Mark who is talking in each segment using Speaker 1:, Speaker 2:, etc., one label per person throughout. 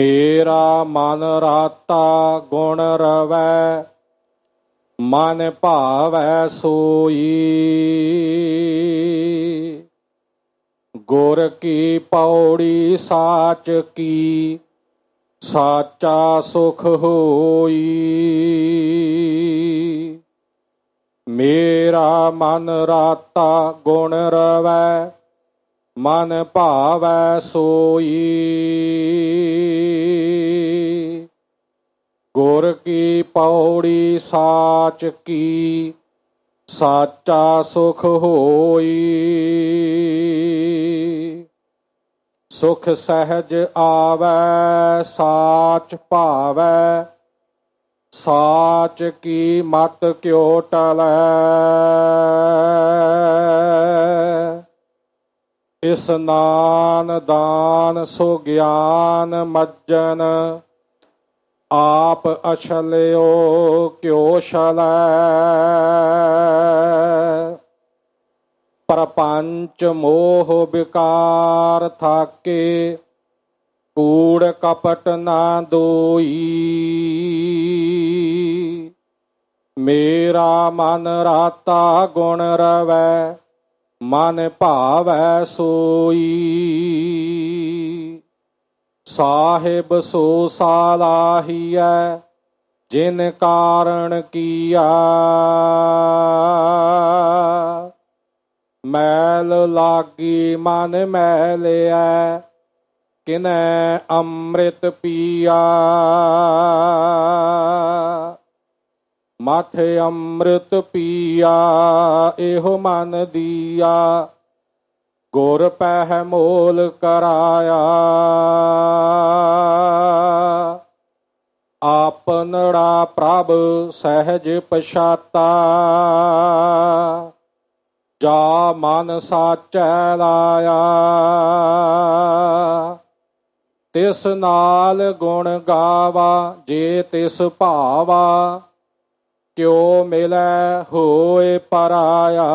Speaker 1: ਮੇਰਾ ਮਨ ਰਾਤਾ ਗੁਣ ਰਵੈ, ਮਨ ਭਾਵੈ ਸੋਈ। ਗੁਰ ਕੀ ਪੌੜੀ ਸਾਚ ਕੀ, ਸਾਚਾ ਸੁਖ ਹੋਈ। ਮੇਰਾ ਮਨ ਰਾਤਾ ਗੁਣ ਰਵੈ, ਮਨ ਭਾਵੈ ਸੋਈ। ਗੁਰ ਕੀ ਪੌੜੀ ਸਾਚ ਕੀ, ਸਾਚਾ ਸੁਖ ਹੋਈ। ਸੁਖ ਸਹਿਜ ਆਵੈ, ਸਾਚ ਭਾਵੈ। ਸਾਚ ਕੀ ਮਤ ਕਿਉ ਟਲੈ। ਇਸਨਾਨ ਦਾਨ ਸੋ ਗਿਆਨ ਮੱਜਨ ਆਪ ਅਛਲਿਓ ਕਿਉ ਛਲੈ? ਪਰਪੰਚ ਮੋਹ ਵਿਕਾਰ ਥਾਕੇ, ਕੂੜ ਕਪਟ ਨਾ ਦੋਈ। ਮੇਰਾ ਮਨ ਰਾਤਾ ਗੁਣ ਰਵੈ, ਮਨ ਭਾਵੈ ਸੋਈ। ਸਾਹਿਬ ਸੋ ਸਾਲਾਹੀਐ, ਜਿਨ ਕਾਰਣ ਕੀਆ। ਮੈਲ ਲਾਗੀ ਮਨ ਮੈਲਿਐ, ਕਿਨੈ ਅੰਮ੍ਰਿਤ ਪੀਆ। ਮਥ ਅੰਮ੍ਰਿਤ ਪੀਆ, ਇਹੋ ਮਨ ਦੀਆ। ਗੁਰ ਪਹਿ ਮੋਲ ਕਰਾਇਆ। ਆਪਨੜਾ ਪ੍ਰਭ ਸਹਿਜ ਪਛਾਤਾ। ਜਾ ਮਨ ਸਾਚੈ ਲਾਇਆ। ਤਿਸ ਨਾਲ ਗੁਣ ਗਾਵਾ, ਜੇ ਤਿਸ ਭਾਵਾ, ਕਿਉ ਮਿਲੈ ਹੋਏ ਪਰਾਇਆ।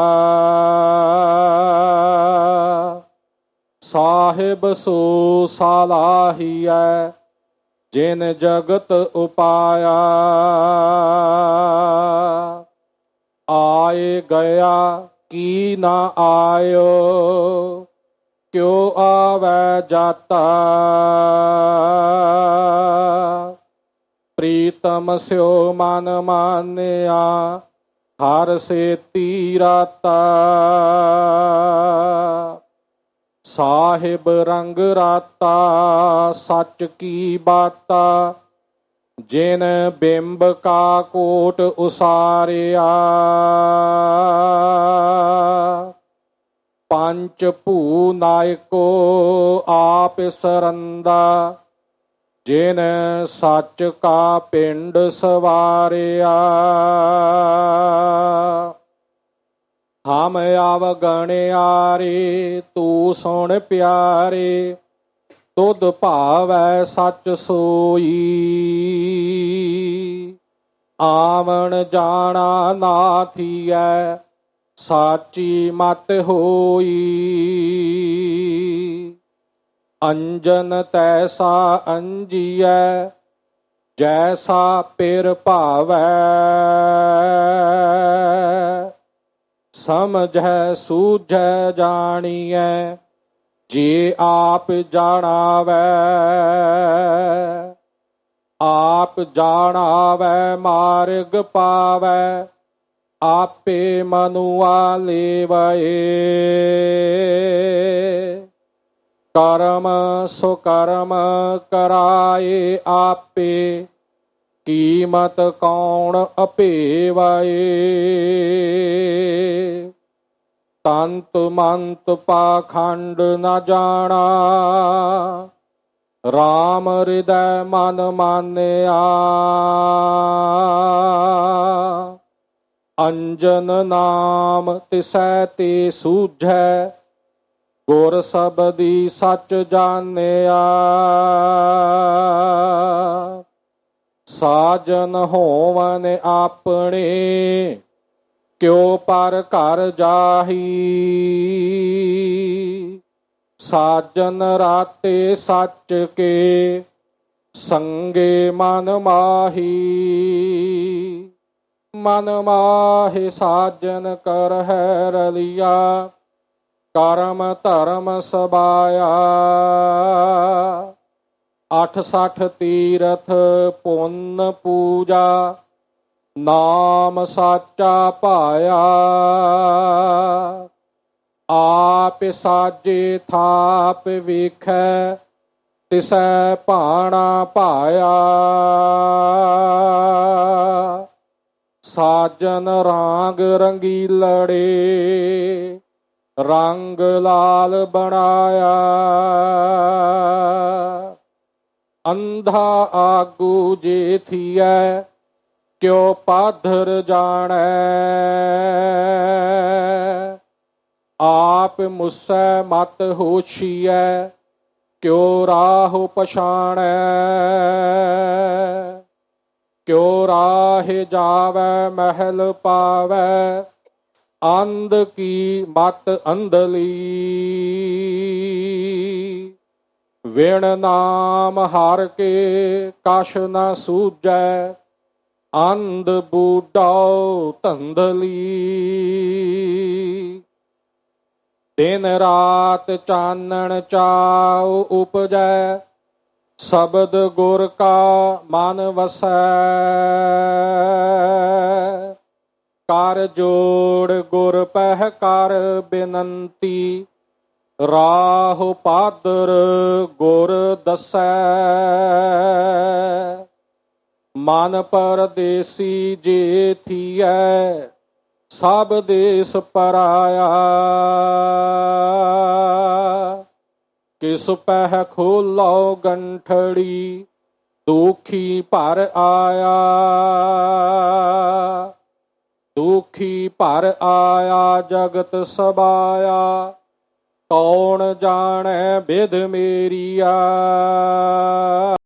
Speaker 1: ਸਾਹਿਬ ਸੋ ਸਾਲਾਹੀਐ, ਜਿਨ ਜਗਤ ਉਪਾਇਆ। ਆਏ ਗਿਆ, ਕੀ ਨਾ ਆਇਓ, ਕਿਉ ਆਵੈ ਜਾਤਾ? ਪ੍ਰੀਤਮ ਸਿਓ ਮਨ ਮਾਨਿਆ, ਹਰ ਸੇ ਤੀਰਾਤਾ ਸਾਹਿਬ ਰੰਗ ਰਾਤਾ, ਸੱਚ ਕੀ ਬਾਤਾ? ਜਿਨ ਬਿੰਬ ਕਾ ਕੋਟ ਉਸਾਰਿਆ। ਪੰਚ ਭੂ ਨਾਇਕੋ ਆਪ ਸਰੰਦਾ। ਜਿਨ ਸੱਚ ਕਾ ਪਿੰਡ ਸਵਾਰਿਆ। ਹਮ ਆਵ ਗਣਿਆਰੇ ਤੂੰ ਸੁਣ ਪਿਆਰੇ, ਤੁਧ ਭਾਵੈ ਸੱਚ ਸੋਈ। ਆਵਣ ਜਾਣਾ ਨਾ ਥੀਐ, ਸਾਚੀ ਮਤ ਹੋਈ। ਅੰਜਨ ਤੈਸਾ ਅੰਜੀਐ, ਜੈਸਾ ਪਿਰ ਭਾਵੈ। ਸਮਝੈ ਸੂਝੈ, ਜਾਣੀਐ, ਜੇ ਆਪ ਜਾਣਾਵੈ। ਆਪ ਜਾਣਾਵੈ, ਮਾਰਗ ਪਾਵੈ, ਆਪੇ ਮਨੁਆ ਲੇਵਏ। ਕਰਮ ਸੋ ਕਰਮ ਕਰਾਏ ਆਪੇ, ਕੀਮਤ ਕੌਣ ਅਪੇਵਾਏ? ਤੰਤ ਮੰਤ ਪਾਖੰਡ ਨਾ ਜਾਣਾ। RAM ਹਿਰਦੈ ਮਨ ਮਾਨਿਆ। ਅੰਜਨ ਨਾਮ ਤਿਸੈ ਤੇ ਸੂਝੈ, ਗੁਰ ਸਬਦੀ ਸੱਚ ਜਾਣਿਆ। ਸਾਜਨ ਹੋਵਨ ਆਪਣੇ ਕਿਉ ਪਰ ਘਰ ਜਾਹੀ? ਸਾਜਨ ਰਾਤੇ ਸੱਚ ਕੇ ਸੰਗੇ ਮਨ ਮਾਹੀ। ਮਨ ਮਾਹੇ ਸਾਜਨ ਕਰ ਹੈ ਰਲਿਆ, ਕਰਮ ਧਰਮ ਸਬਾਇਆ। ਅਠ ਸਠ ਤੀਰਥ ਪੁੰਨ ਪੂਜਾ ਨਾਮ ਸਾਚਾ ਪਾਇਆ ਆਪ ਸਾਜੇ ਥਾਪ ਵੇਖੈ, ਤਿਸੈ ਭਾਣਾ ਪਾਇਆ ਸਾਜਨ ਰਾਗ ਰੰਗੀਲੜੇ, ਰੰਗ ਲਾਲ ਬਣਾਇਆ। ਅੰਧਾ ਆਗੂ ਜੇ ਥੀਐ ਕਿਉ ਪਾਧਰ ਜਾਣੈ? ਆਪ ਮੁਸੈ ਮਤ ਹੋਛੀਐ, ਕਿਉ ਰਾਹ ਪਛਾਣੈ? ਕਿਉ ਰਾਹ ਜਾਵੈ, ਮਹਿਲ ਪਾਵੈ, ਅੰਧ ਕੀ ਮਤ ਅੰਧਲੀ? ਵੇਣ ਨਾਮ ਹਾਰ ਕੇ ਕਛ ਨਾ ਸੂਝੈ ਅੰਧ ਬੂਡਾਉ ਧੰਦਲੀ। ਦਿਨ ਰਾਤ ਚਾਨਣ ਚਾਉ ਉਪਜੈ, ਸ਼ਬਦ ਗੁਰ ਕਾ ਮਨ ਵਸੈ। ਕਰ ਜੋੜ ਗੁਰ ਪਹਿ ਕਰ ਬੇਨੰਤੀ, ਰਾਹ ਪਾਦਰ ਗੁਰ ਦਸੈ। ਮਨ ਪਰਦੇਸੀ ਜੇ ਥੀਐ, ਸਭ ਦੇਸ ਪਰਾਇਆ। ਕਿਸ ਪਹਿ ਖੋਲੋ ਗੰਠੜੀ, ਦੁਖੀ ਭਰ ਆਇਆ। ਦੁਖੀ ਭਰ ਆਇਆ ਜਗਤ ਸਬਾਇਆ, ਕੌਣ ਜਾਣੈ ਬਿਦ ਮੇਰੀਆ।